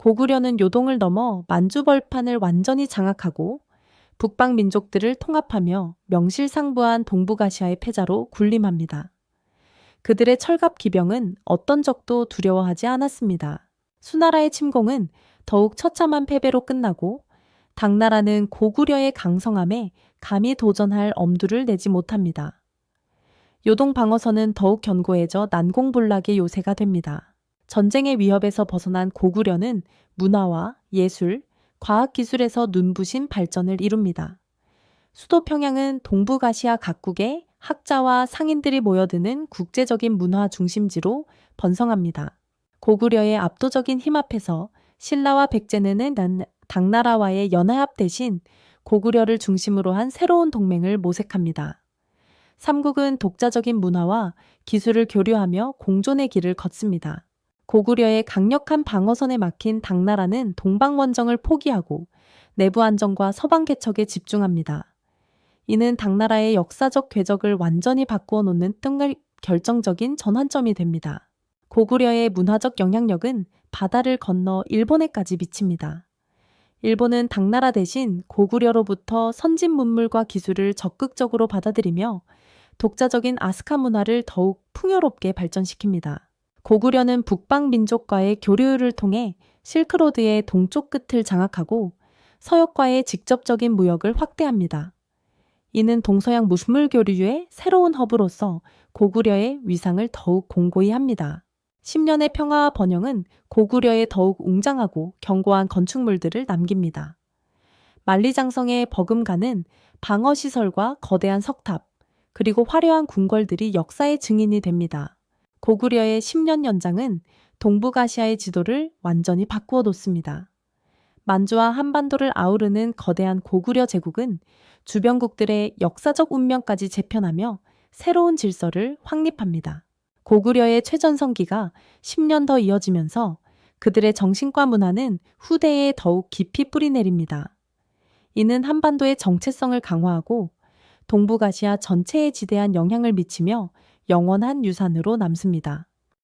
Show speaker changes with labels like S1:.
S1: 고구려는 요동을 넘어 만주벌판을 완전히 장악하고 북방 민족들을 통합하며 명실상부한 동북아시아의 패자로 군림합니다. 그들의 철갑 기병은 어떤 적도 두려워하지 않았습니다. 수나라의 침공은 더욱 처참한 패배로 끝나고 당나라는 고구려의 강성함에 감히 도전할 엄두를 내지 못합니다. 요동 방어선은 더욱 견고해져 난공불락의 요새가 됩니다. 전쟁의 위협에서 벗어난 고구려는 문화와 예술, 과학기술에서 눈부신 발전을 이룹니다. 수도 평양은 동북아시아 각국의 학자와 상인들이 모여드는 국제적인 문화 중심지로 번성합니다. 고구려의 압도적인 힘 앞에서 신라와 백제는 난- 당나라와의 연합 대신 고구려를 중심으로 한 새로운 동맹을 모색합니다. 삼국은 독자적인 문화와 기술을 교류하며 공존의 길을 걷습니다. 고구려의 강력한 방어선에 막힌 당나라는 동방원정을 포기하고 내부 안정과 서방 개척에 집중합니다. 이는 당나라의 역사적 궤적을 완전히 바꾸어 놓는 뜬글 결정적인 전환점이 됩니다. 고구려의 문화적 영향력은 바다를 건너 일본에까지 미칩니다. 일본은 당나라 대신 고구려로부터 선진 문물과 기술을 적극적으로 받아들이며 독자적인 아스카 문화를 더욱 풍요롭게 발전시킵니다. 고구려는 북방 민족과의 교류를 통해 실크로드의 동쪽 끝을 장악하고 서역과의 직접적인 무역을 확대합니다. 이는 동서양 무술 교류의 새로운 허브로서 고구려의 위상을 더욱 공고히 합니다. 10년의 평화와 번영은 고구려에 더욱 웅장하고 견고한 건축물들을 남깁니다. 만리장성의 버금가는 방어시설과 거대한 석탑, 그리고 화려한 궁궐들이 역사의 증인이 됩니다. 고구려의 10년 연장은 동북아시아의 지도를 완전히 바꾸어 놓습니다. 만주와 한반도를 아우르는 거대한 고구려 제국은 주변국들의 역사적 운명까지 재편하며 새로운 질서를 확립합니다. 고구려의 최전성기가 10년 더 이어지면서 그들의 정신과 문화는 후대에 더욱 깊이 뿌리내립니다. 이는 한반도의 정체성을 강화하고 동북아시아 전체에 지대한 영향을 미치며 영원한 유산으로 남습니다.